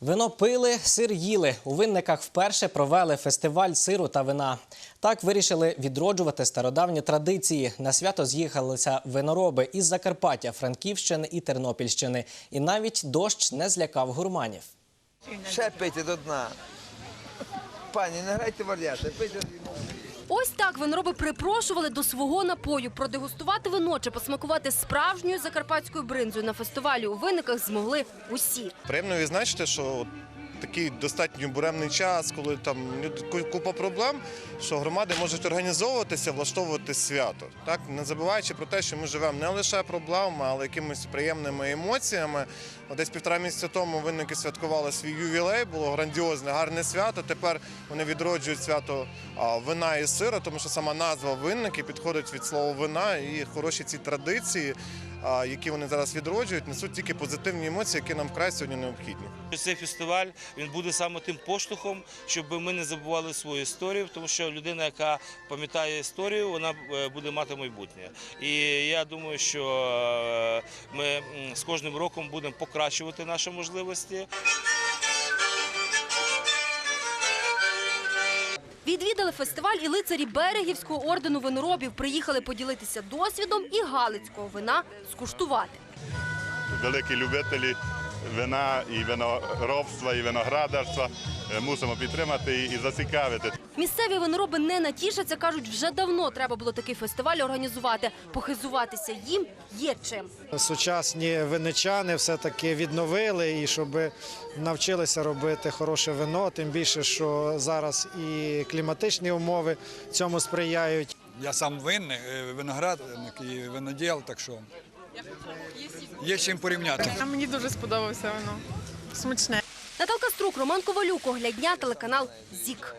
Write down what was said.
Вино пили, сир їли. У винниках вперше провели фестиваль сиру та вина. Так вирішили відроджувати стародавні традиції. На свято з'їхалися винороби із Закарпаття, Франківщини і Тернопільщини. І навіть дощ не злякав гурманів. Ще пийте до дна. Пані, не грайте вар'я, ще пийте. Ось так винороби припрошували до свого напою продегустувати вино чи посмакувати справжньою закарпатською бринзою на фестивалі у виниках змогли усі. Приємно відзначити, що такий достатньо буремний час, коли там купа проблем, що громади можуть організовуватися, влаштовувати свято. Так не забуваючи про те, що ми живемо не лише проблемами, але якимись приємними емоціями. Десь півтора місяця тому винники святкували свій ювілей, було грандіозне, гарне свято. Тепер вони відроджують свято вина і сира, тому що сама назва винники підходить від слова вина і хороші ці традиції, які вони зараз відроджують, несуть тільки позитивні емоції, які нам вкрай сьогодні необхідні. Цей фестиваль він буде саме тим поштовхом, щоб ми не забували свою історію, тому що людина, яка пам'ятає історію, вона е, буде мати майбутнє. І я думаю, що е, ми з кожним роком будемо покращувати наші можливості. Відвідали фестиваль і лицарі Берегівського ордену виноробів. Приїхали поділитися досвідом і галицького вина скуштувати. великі любителі вина і виноробства, і виноградарства. Е, Мусимо підтримати і зацікавити. Місцеві винороби не натішаться, кажуть, вже давно треба було такий фестиваль організувати. Похизуватися їм є чим. Сучасні виничани все-таки відновили і щоб навчилися робити хороше вино, тим більше, що зараз і кліматичні умови цьому сприяють. Я сам винник, е, виноградник і виноділ, так що є з чим порівняти. А Мені дуже сподобався воно. Смачне. Наталка Струк, Роман Ковалюк, Оглядня, телеканал ЗІК.